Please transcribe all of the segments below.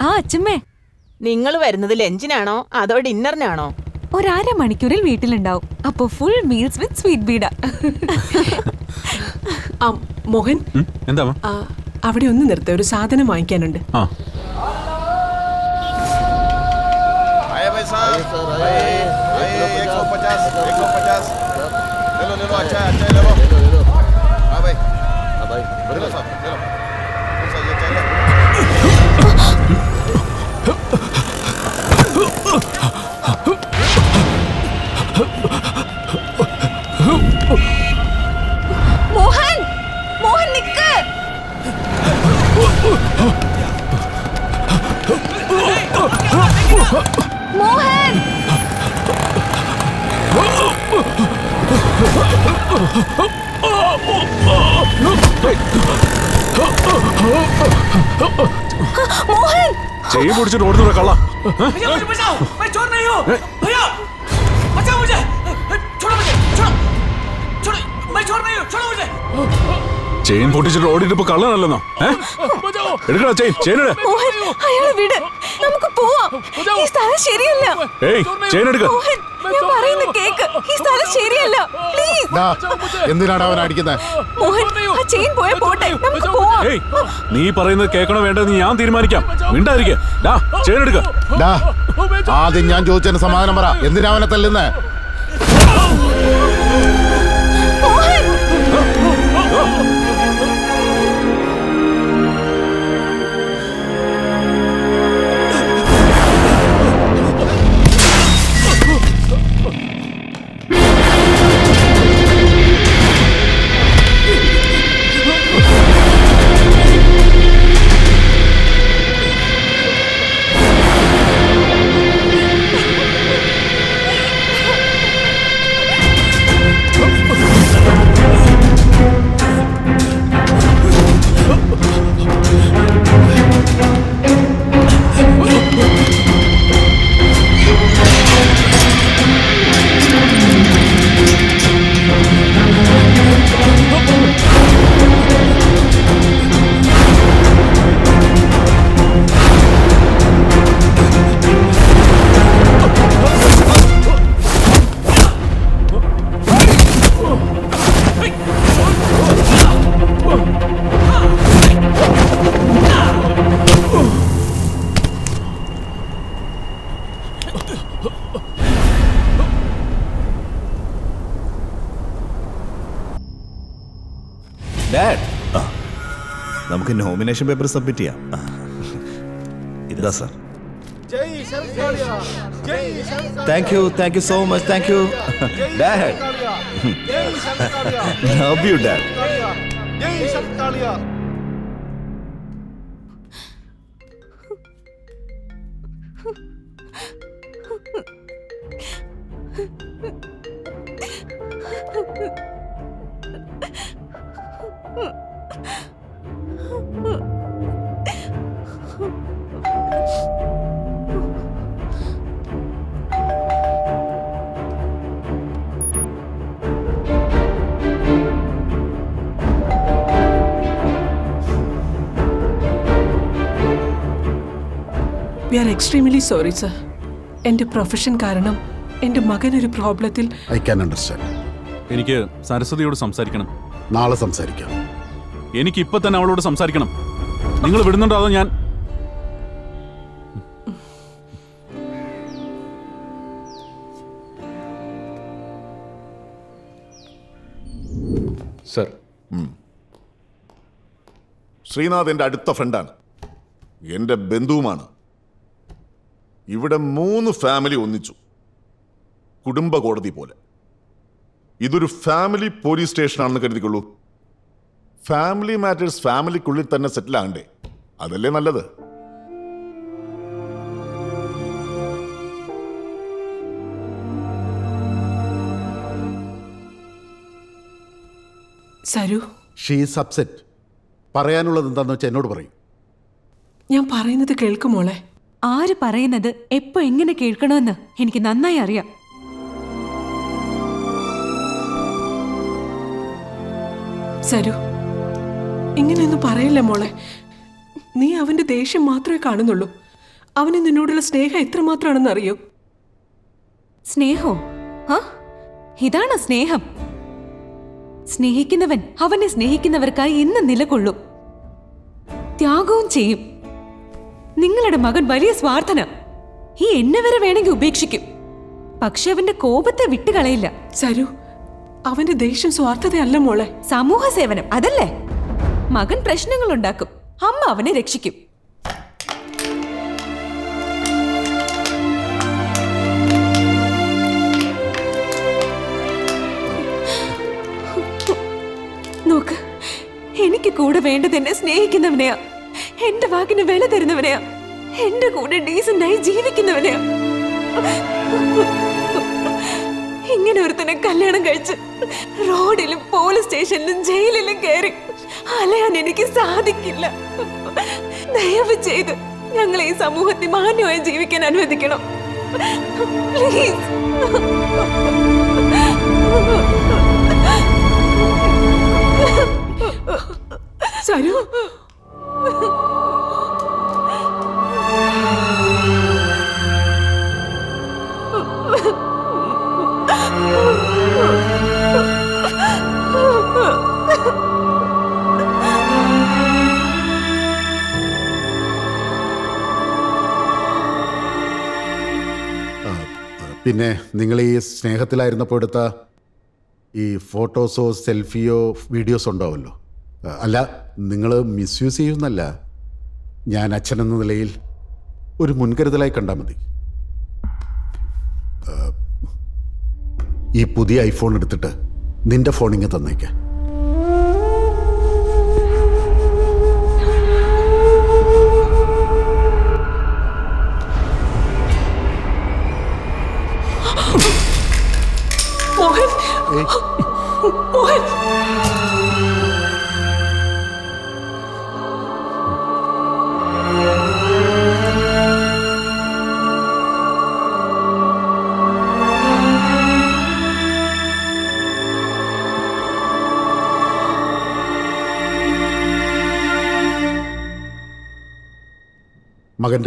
ആ അച്ഛമ്മേ നിങ്ങൾ വരുന്നത് ലഞ്ചിനാണോ അതോ ഡിന്നറിനാണോ ഒരര മണിക്കൂറിൽ വീട്ടിലുണ്ടാവും അപ്പൊ ഫുൾ മീൽസ് വിത്ത് സ്വീറ്റ് ബീഡ ആ മോഹൻ ഉം, എന്താ അമ്മ? ആ, അവിടെ ഒന്ന് നിർത്ത ഒരു സാധനം വാങ്ങിക്കാനുണ്ട് ആ आए भाई साहब आए आए एक सौ पचास एक सौ पचास ले लो ले लो अच्छा है, अच्छा है, ले लो हाँ भाई हाँ भाई ले लो साहब ले लो പിടിച്ചിട്ട് ഓടുന്ന കള്ള भैया मुझे बचाओ मैं चोर नहीं हूँ भैया बचाओ मुझे छोड़ो मुझे छोड़ो छोड़ो मैं चोर नहीं हूँ छोड़ो मुझे ചെയിൻ പൊട്ടിച്ചിട്ട് ഓടിയിട്ട് ഇപ്പൊ കള്ളനല്ലെന്നോ? എടുക്കടാ ചെയിൻ ചെയിൻ എടു അയാളെ വിട്. നമുക്ക് പോവാം. ഈ സ്ഥലം ശരിയല്ല. ഏയ് ചെയിൻ എടുക്ക. മോഹൻ ഞാൻ പറയുന്ന കേക്ക്. ഈ സ്ഥലം ശരിയല്ല. പ്ലീസ് ഡാ, എന്തിനാണ് അവൻ അടിക്കുന്നത് മോഹൻ ആ ചെയിൻ പോയ പോട്ടെ. നമുക്ക് പോവാം. ഏയ് നീ പറയുന്നത് കേൾക്കണോ വേണ്ടെന്ന് ഞാൻ തീരുമാനിക്കാം. മിണ്ടായിരിക്കെ ഡാ ചെയിൻ എടുക്ക. ഡാ ആദ്യം ഞാൻ ചോദിച്ചതിന് സമാധാനം പറ. എന്തിനാ അവനെ തല്ലുന്നേ? നമുക്ക് നോമിനേഷൻ പേപ്പർ സബ്മിറ്റ് ചെയ്യാം. ഇതാ sir. Thank you thank you so much thank you dad love you dad we are extremely sorry sir എന്റെ പ്രൊഫഷൻ കാരണം എന്റെ മകൻ ഒരു പ്രോബ്ലത്തിൽ ഐ ക്യാൻ അണ്ടർസ്റ്റാൻഡ് എനിക്ക് സരസ്വതിയോട് സംസാരിക്കണം. നാളെ സംസാരിക്കാം. എനിക്ക് ഇപ്പൊ തന്നെ അവളോട് സംസാരിക്കണം. നിങ്ങൾ വിടുന്നുണ്ടോ അതോ ഞാൻ? സർ. ശ്രീനാഥ് എന്റെ അടുത്ത ഫ്രണ്ടാണ് എന്റെ ബന്ധുവുമാണ്. ഇവിടെ മൂന്ന് ഫാമിലി ഒന്നിച്ചു. കുടുംബ കോടതി പോലെ. ഇതൊരു ഫാമിലി പോലീസ് സ്റ്റേഷനാണെന്ന് കരുതിക്കൊള്ളൂ. ഫാമിലി മാറ്റേഴ്സ് ഫാമിലിക്കുള്ളിൽ തന്നെ സെറ്റിൽ ആകണ്ടേ. അതല്ലേ നല്ലത്? സരു. ഷീ സബ്സെറ്റ് പറയാനുള്ളത് എന്താന്ന് വെച്ചാൽ എന്നോട് പറയും. ഞാൻ പറയുന്നത് കേൾക്കുമോളെ ആര് പറയുന്നത് എപ്പോ എങ്ങനെ കേൾക്കണമെന്ന് എനിക്ക് നന്നായി അറിയാം. സരു ഇങ്ങനെയൊന്നും പറയല്ല മോളെ? നീ അവന്റെ ദേഷ്യം മാത്രമേ കാണുന്നുള്ളൂ. അവന് നിന്നോടുള്ള സ്നേഹം എത്രമാത്രമാണെന്ന് അറിയോ സ്നേഹോ? ആ ഇതാണ് സ്നേഹം? സ്നേഹിക്കുന്നവൻ അവനെ സ്നേഹിക്കുന്നവർക്കായി ഇന്ന് നിലകൊള്ളും. ത്യാഗവും ചെയ്യും. നിങ്ങളുടെ മകൻ വലിയ സ്വാർത്ഥന. ഈ എന്നെ വരെ വേണമെങ്കിൽ ഉപേക്ഷിക്കും. പക്ഷെ അവന്റെ കോപത്തെ വിട്ടുകളയില്ല. സരു അവന്റെ ദേഷ്യം സ്വാർത്ഥതയല്ല മോളെ. സമൂഹ സേവനം അതല്ലേ? മകൻ പ്രശ്നങ്ങൾ ഉണ്ടാക്കും. അമ്മ അവനെ രക്ഷിക്കും. നോക്ക് എനിക്ക് കൂടെ വേണ്ടത് എന്നെ സ്നേഹിക്കുന്നവനെയാ. എന്റെ വാക്കിന് വില തരുന്നവനെയാ. എന്റെ കൂടെ ഡീസന്റായി ജീവിക്കുന്നവനെയാ. ഇങ്ങനെ ഒരുത്തനെ കല്യാണം കഴിച്ച് റോഡിലും പോലീസ് സ്റ്റേഷനിലും ജയിലിലും കയറി അലയാൻ എനിക്ക് സാധിക്കില്ല. ദയവ് ചെയ്ത് ഞങ്ങളെ ഈ സമൂഹത്തിൽ മാന്യമായി ജീവിക്കാൻ അനുവദിക്കണം. പ്ലീസ് നിങ്ങൾ ഈ സ്നേഹത്തിലായിരുന്നപ്പോൾ എടുത്ത ഈ ഫോട്ടോസോ സെൽഫിയോ വീഡിയോസോ ഉണ്ടാവുമല്ലോ. അല്ല നിങ്ങൾ മിസ്യൂസ് ചെയ്യുന്നല്ല. ഞാൻ അച്ഛനെന്ന നിലയിൽ ഒരു മുൻകരുതലായി കണ്ടാൽ മതി. ഈ പുതിയ ഐഫോൺ എടുത്തിട്ട് നിന്റെ ഫോണിങ്ങ് തന്നേക്കാം. മകന്റെ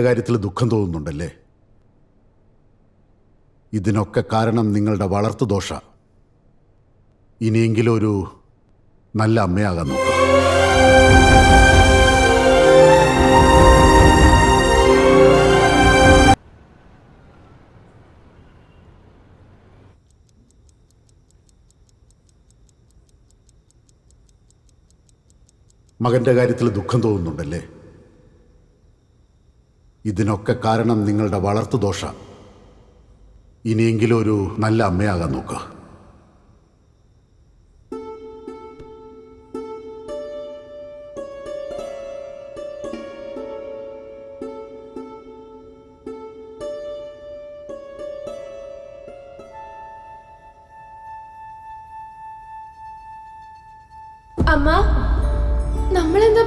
കാര്യത്തിൽ ദുഃഖം തോന്നുന്നുണ്ടല്ലേ? ഇതിനൊക്കെ കാരണം നിങ്ങളുടെ വളർത്തു ദോഷ. ഇനിയെങ്കിലും ഒരു നല്ല അമ്മയാകാൻ നോക്കാം. മകന്റെ കാര്യത്തിൽ ദുഃഖം തോന്നുന്നുണ്ടല്ലേ? ഇതിനൊക്കെ കാരണം നിങ്ങളുടെ വളർത്തു ദോഷ. ഇനിയെങ്കിലും ഒരു നല്ല അമ്മയാകാൻ നോക്കുക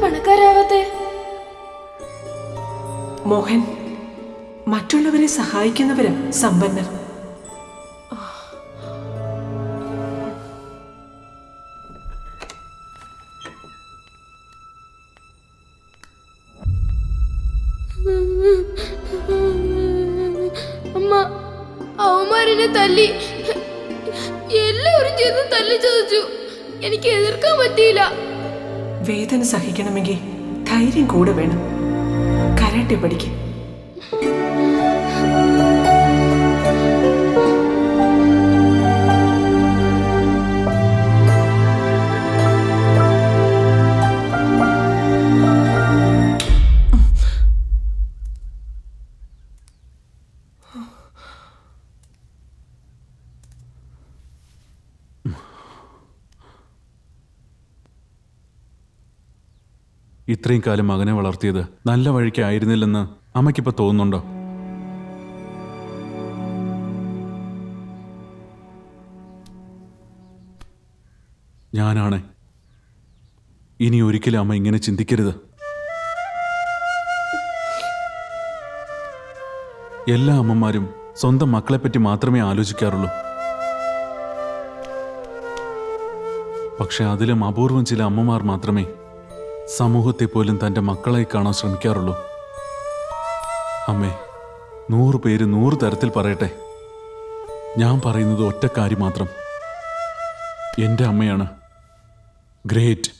പണക്കാരാവാത്തെ? മോഹൻ മറ്റുള്ളവരെ സഹായിക്കുന്നവരാ സമ്പന്നർ. അമ്മ അവന്മാരെന്നെ തല്ലി. എല്ലാവരും ചേർന്ന് തല്ലി ചതച്ചു. എനിക്ക് എതിർക്കാൻ പറ്റിയില്ല. വേദന സഹിക്കണമെങ്കിൽ ധൈര്യം കൂടെ വേണം. കരാട്ടെ പഠിക്കും. ഇത്രയും കാലം മകനെ വളർത്തിയത് നല്ല വഴിക്ക് ആയിരുന്നില്ലെന്ന് അമ്മയ്ക്കിപ്പോ തോന്നുന്നുണ്ടോ? ഞാനാണ്. ഇനി ഒരിക്കലും അമ്മ ഇങ്ങനെ ചിന്തിക്കരുത്. എല്ലാ അമ്മമാരും സ്വന്തം മക്കളെപ്പറ്റി മാത്രമേ ആലോചിക്കാറുള്ളൂ. പക്ഷെ അതിലും അപൂർവം ചില അമ്മമാർ മാത്രമേ സമൂഹത്തെ പോലും തന്റെ മക്കളായി കാണാൻ ശ്രമിക്കാറുള്ളൂ. അമ്മേ നൂറ് പേര് നൂറ് തരത്തിൽ പറയട്ടെ. ഞാൻ പറയുന്നത് ഒറ്റ മാത്രം. എന്റെ അമ്മയാണ് ഗ്രേറ്റ്.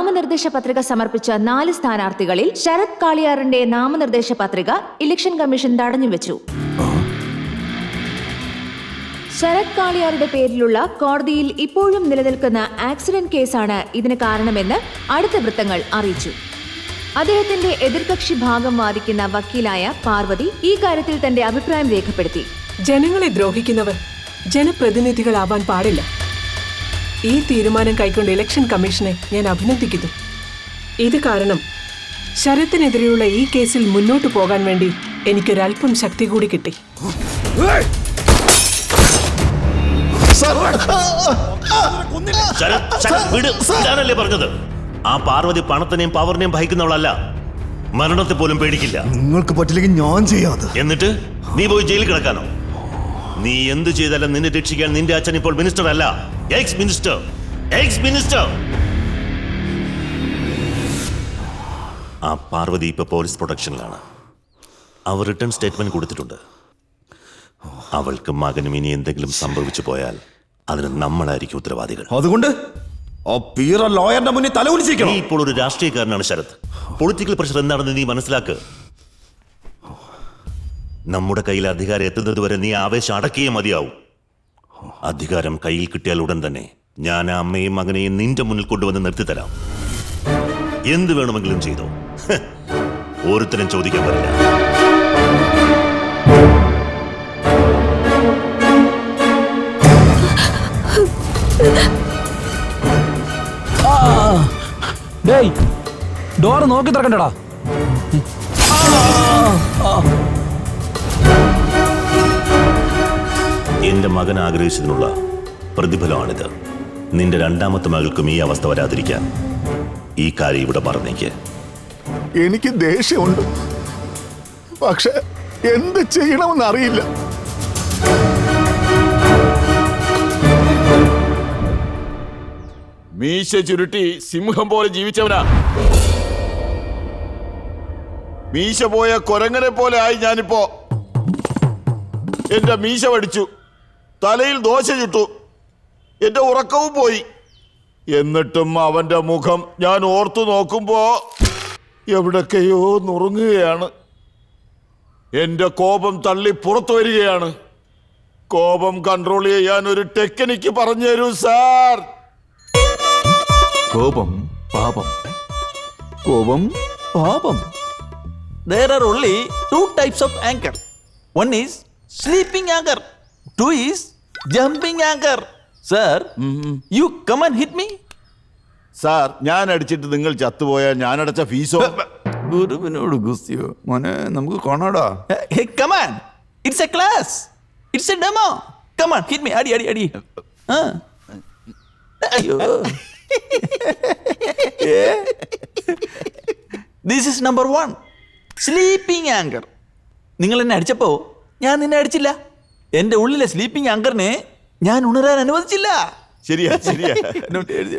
നാമനിർദ്ദേശ പത്രിക സമർപ്പിച്ച നാല് സ്ഥാനാർത്ഥികളിൽ ശരത് കാളിയാറിന്റെ നാമനിർദ്ദേശ പത്രിക ഇലക്ഷൻ കമ്മീഷൻ തടഞ്ഞുവെച്ചു ശരത് കാളിയാറുടെ പേരിലുള്ള കോടതിയിൽ ഇപ്പോഴും നിലനിൽക്കുന്ന ആക്സിഡന്റ് കേസാണ് ഇതിന് കാരണമെന്ന് അടുത്ത വൃത്തങ്ങൾ അറിയിച്ചു. അദ്ദേഹത്തിന്റെ എതിർകക്ഷി ഭാഗം വാദിക്കുന്ന വക്കീലായ പാർവതി ഈ കാര്യത്തിൽ തന്റെ അഭിപ്രായം രേഖപ്പെടുത്തി. ജനങ്ങളെ ദ്രോഹിക്കുന്നവർ ജനപ്രതിനിധികളാവാൻ പാടില്ല. ഈ തീരുമാനം കൈക്കൊണ്ട് ഇലക്ഷൻ കമ്മീഷനെ ഞാൻ അഭിനന്ദിക്കുന്നു. ഇത് കാരണം ശരത്തിനെതിരെയുള്ള ഈ കേസിൽ മുന്നോട്ട് പോകാൻ വേണ്ടി എനിക്കൊരല്പം ശക്തി കൂടി കിട്ടി. ശരത്, ശരത്, വിട്. ഞാനല്ലേ പറഞ്ഞത്? ആ പാർവതി പണത്തിനെയും പവറിനെയും ഭയക്കുന്നവളല്ല. മരണത്തെ പോലും പേടിക്കില്ല. നിങ്ങൾക്ക് പറ്റില്ലെങ്കിൽ ഞാൻ ചെയ്യാതെ എന്നിട്ട് നീ പോയി ജയിലിൽ കിടക്കാനോ? നീ എന്ത് ചെയ്താലും നിന്നെ രക്ഷിക്കാൻ നിന്റെ അച്ഛൻ ഇപ്പോൾ മിനിസ്റ്റർ അല്ല എക്സ് മിനിസ്റ്റർ എക്സ് മിനിസ്റ്റർ ആ പാർവതി ഇപ്പൊ പോലീസ് പ്രൊട്ടക്ഷനിലാണ് അവർ റിട്ടേൺ സ്റ്റേറ്റ്മെന്റ് കൊടുത്തിട്ടുണ്ട്. അവൾക്കും മകനും ഇനി എന്തെങ്കിലും സംഭവിച്ചു പോയാൽ അതിന് നമ്മളായിരിക്കും ഉത്തരവാദികൾ. അതുകൊണ്ട് ആ പീറ ലോയറിന്റെ മുന്നിൽ തല നീ ഇപ്പോൾ ഒരു രാഷ്ട്രീയക്കാരനാണ് ശരത്. പൊളിറ്റിക്കൽ പ്രഷർ എന്താണെന്ന് നീ മനസ്സിലാക്ക്. നമ്മുടെ കയ്യിൽ അധികാരം എത്തുന്നത് വരെ നീ ആവേശം അടക്കിയേ മതിയാവും. അധികാരം കയ്യിൽ കിട്ടിയാൽ ഉടൻ തന്നെ ഞാൻ ആ അമ്മയും മകനെയും നിന്റെ മുന്നിൽ കൊണ്ടുവന്ന് നിർത്തിത്തരാം. എന്ത് വേണമെങ്കിലും ചെയ്തോ. ഓരോരുത്തരും ചോദിക്കാൻ പറ്റില്ല ഡോറ് നോക്കി തുറക്കണ്ടടാ. എന്റെ മകൻ ആഗ്രഹിച്ചതിനുള്ള പ്രതിഫലമാണിത്. നിന്റെ രണ്ടാമത്തെ മകൾക്കും ഈ അവസ്ഥ വരാതിരിക്കാൻ ഈ കാര്യം ഇവിടെ പറഞ്ഞേക്ക് എനിക്ക് ദേഷ്യമുണ്ട്. പക്ഷെ എന്ത് ചെയ്യണമെന്ന് അറിയില്ല. മീശ ചുരുട്ടി സിംഹം പോലെ ജീവിച്ചവനാ. മീശ പോയ കൊരങ്ങനെ പോലെ ആയി ഞാനിപ്പോ. എന്റെ മീശ പഠിച്ചു തലയിൽ ദോശ ചുട്ടു. എന്റെ ഉറക്കവും പോയി. എന്നിട്ടും അവന്റെ മുഖം ഞാൻ ഓർത്തു നോക്കുമ്പോൾ എവിടൊക്കെയോ നുറുങ്ങുകയാണ്. എന്റെ കോപം തള്ളി പുറത്തു വരികയാണ്. കോപം കൺട്രോൾ ചെയ്യാൻ ഒരു ടെക്നിക്ക് പറഞ്ഞു തരൂ സാർ കോപം പാപം. കോപം പാപം. There are only two types of anger. One is sleeping anger. Two is jumping anger sir you come and hit me. Sir ഞാൻ അടിച്ചിട്ട് നിങ്ങൾ ചത്തുപോയാൽ ഞാൻ അടച്ച ഫീസോ ഗുരുവിനോട് ഗുസ്തിയോ? മോനെ നമുക്ക് കാണാടാ. Hey come on. It's a class. It's a demo. Come on hit me. അടി അടി അടി. ആ അയ്യോ. This is number one sleeping anchor നിങ്ങൾ എന്നെ അടിച്ചപ്പോ ഞാൻ നിന്നെ അടിച്ചില്ല. എന്റെ ഉള്ളിലെ സ്ലീപ്പിംഗ് ആങ്കറിനെ ഞാൻ ഉണരാൻ അനുവദിച്ചില്ല. ശരിയാ ശരിയാ. നോട്ട് എഴുതി?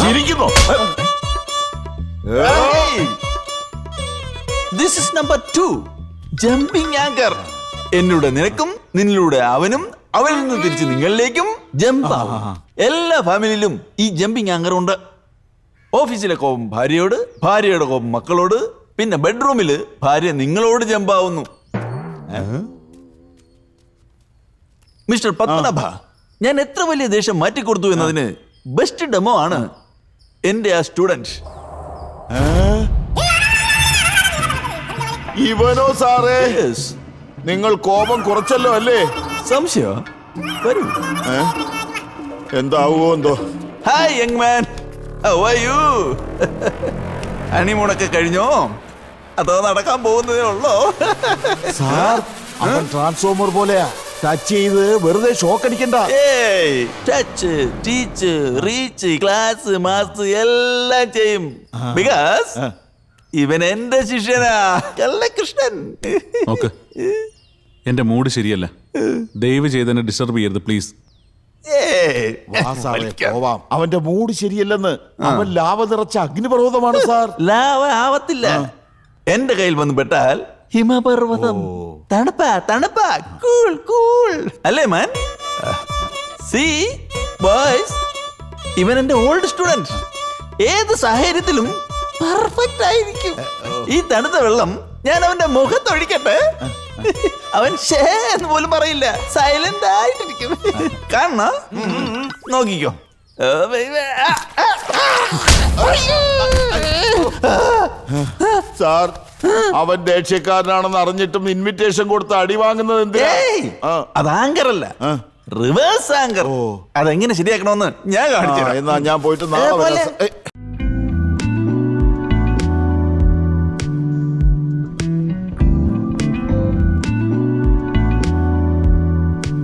ചിരിക്കുന്നു. This is number two jumping anchor എന്നിലൂടെ നിനക്കും നിന്നിലൂടെ അവനും അവനിൽ നിന്ന് തിരിച്ച് നിങ്ങളിലേക്കും ജമ്പ് ആവും. എല്ലാ ഫാമിലിയിലും ഈ ജമ്പിംഗ് ആങ്കർ ഉണ്ട്. ഓഫീസിലെ കോപം ഭാര്യയോട് ഭാര്യയുടെ കോപം മക്കളോട് പിന്നെ ബെഡ്റൂമിൽ ഭാര്യ നിങ്ങളോട് ജമ്പാവുന്നു മിസ്റ്റർ പത്മനാഭ ഞാൻ എത്ര വലിയ ദേഷ്യം മാറ്റിക്കൊടുത്തു എന്നതിന് ബെസ്റ്റ് ഡെമോ ആണ് എന്റെ ആ സ്റ്റുഡന്റ് ഇവനോ സാറേ? നിങ്ങൾ കോപം കുറച്ചല്ലോ അല്ലേ? സംശയോ? വരൂ. എന്താവോ എന്തോ? ഹായ് യങ് മാൻ ഹണിമൂണൊക്കെ കഴിഞ്ഞോ? അതോ നടക്കാൻ പോകുന്നതേ ഉള്ളോ? സാർ അവൻ ട്രാൻസ്ഫോമർ പോലെയാ. ടച്ച് ചെയ്ത് വെറുതെ ഷോക്ക് അടിക്കണ്ട. ഏയ് touch teach reach class mass എല്ലാം ചെയ്യും. ബികാസ് ഇവൻ എന്റെ ശിഷ്യനാ. കൃഷ്ണൻ. എന്റെ മൂഡ് ശരിയല്ല. ദയവ് ചെയ്തെന്നെ ഡിസ്റ്റർബ് ചെയ്യരുത് പ്ലീസ്. വാ സാറേ പോവാം. അവന്റെ മൂഡ് ശരിയല്ലെന്ന് അവൻ ലാവ നിറച്ച അഗ്നിപർവതമാണ് സാർ. ലാവ ആവത്തില്ല. എന്റെ കയ്യിൽ വന്ന് പെട്ടാൽ ഹിമപർവതം തണുപ്പ തണുപ്പ. Cool cool. അല്ലേ മാൻ? സി ബോയ്സ് ഇവൻ എന്റെ ഓൾഡ് സ്റ്റുഡന്റ് ഏത് സാഹചര്യത്തിലും പെർഫെക്റ്റ് ആയിരിക്കും ഈ തണുത്ത വെള്ളം ഞാൻ അവന്റെ മുഖത്തൊഴിക്കട്ടെ. അവൻ ഷേ എന്ന് പോലും പറയില്ല. സൈലന്റ് ആയിട്ടിരിക്കും. കാണണോ? നോക്കിക്കോ. സാർ അവൻ ദേഷ്യക്കാരനാണെന്ന് അറിഞ്ഞിട്ടും ഇൻവിറ്റേഷൻ കൊടുത്ത് അടി വാങ്ങുന്നത് എന്തിനാ. അത് ആങ്കർ അല്ല. റിവേഴ്സ് ആങ്കർ അതെങ്ങനെ ശരിയാക്കണമെന്ന് ഞാൻ കാണിച്ചു. എന്നാ ഞാൻ പോയിട്ട് നാളെ